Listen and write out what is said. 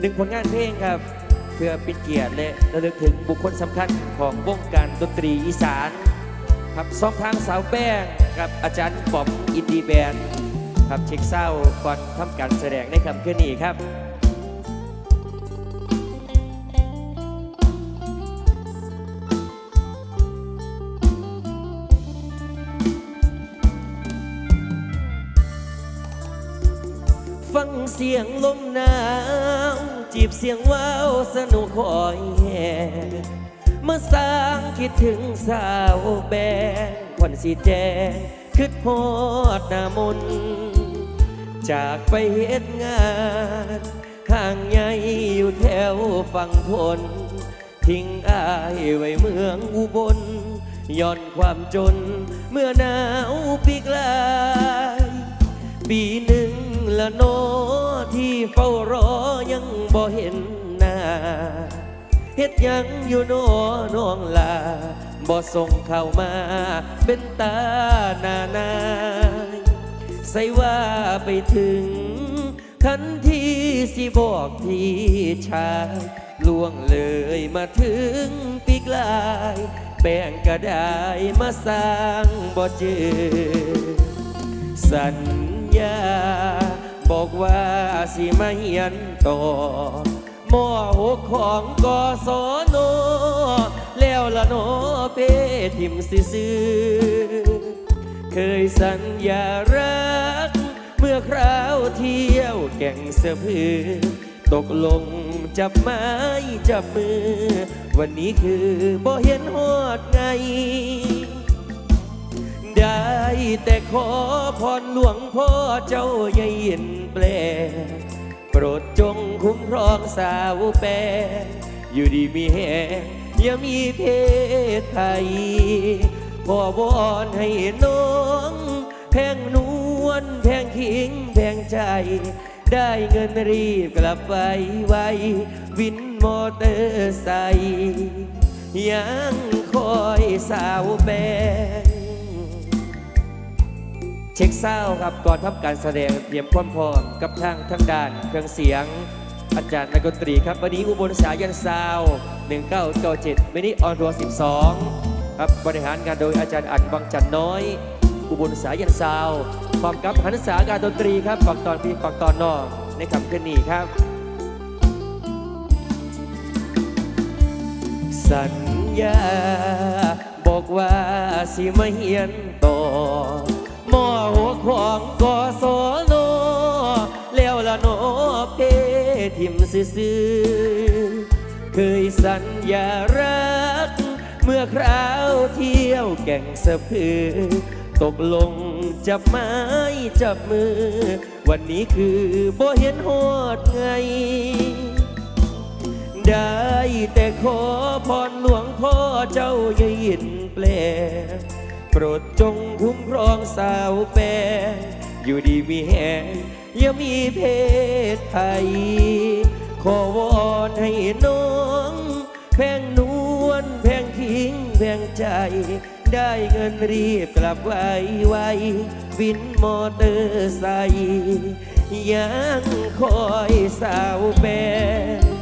หนึ่งผลงานเพลงครับ เพื่อเป็นเกียรติและระลึกถึงบุคคลสำคัญของวงการดนตรีอีสาน ครับสองทางสาวแป้งกับอาจารย์บอมอินดีแบนครับเช็คเศร้าก่อนทำการแสดงในคำคืนนี้ครับ ฟังเสียงลมหนาว จีบเสียงว้าวสนุกคอยแห่เมื่อสร้างคิดถึงสาวแบงควันสีแจงคิดฮอดหน้ามนจากไปเฮ็ดงานห่างใหญ่อยู่แถวฝั่งทนทิ้งอายไว้เมืองอุบลย่อนความจนเมื่อหนาวปีกลาย ปีหนึ่งละโน เฮ็ดยังอยู่โนอน้องลาบ่ส่งเข้ามาเป็นตาหน้านายใส่ว่าไปถึงทันทีสิบอกพี่ชายล่วงเลยมาถึงปีกลาย แป้งก็ได้มาสร้างบ่เจอ สัญญา บอกว่าสิมาเฮียนต่อ มอหกของกศนแล้วละโนเปทิมซื้อเคยสัญญารัก เมื่อคราวเที่ยวแก่งเสือพือ ตกลงจับไม้จับมือ วันนี้คือบ่เห็นฮอดไง ได้แต่ขอพรหลวงพ่อเจ้าอย่ายินแปลโปรดจง คุ้มครองสาวแปรอยู่ดีมีแหงอย่ามีเพศไทยขอวอนให้น้องแพงนวลแพงขิงแพงใจ ได้เงินรีบกลับไปไววินมอเตอร์ไซค์ยังคอยสาวแปรเช็คเศร้าครับก่อนทำการแสดงเตรียมความพร้อมกับทางทางด้านเครื่องเสียง อาจารย์นักดนตรีครับ วันนี้อุบลสายันซาว1997มินิออนทัวร์12 ครับบริหารงานโดยอาจารย์อันบางจันน้อย อุบลสายันซาวด์พร้อมกับหันษาการดนตรีครับฝักตอนพี่ฝักตอนนอกในคำขึ้นนี้ครับ สัญญา บอกว่าสิมาเฮียนต่อหมอหัวของกศน ทิมซื่อๆเคยสัญญารัก เมื่อคราวเที่ยวแก่งสะพือ ตกลงจับไม้จับมือ วันนี้คือบ่เห็นฮอดไง ได้แต่ขอพรหลวงพ่อเจ้าอย่ายินแปลโปรดจงคุ้มครองสาวแปร อยู่ดีมีแหงอย่ามีเพศไทยขอวอนให้น้อง แพงนวลแพงทิ้งแพงใจ ได้เงินรีบกลับไวไววินมอเตอร์ไซค์ยังคอยสาวแปร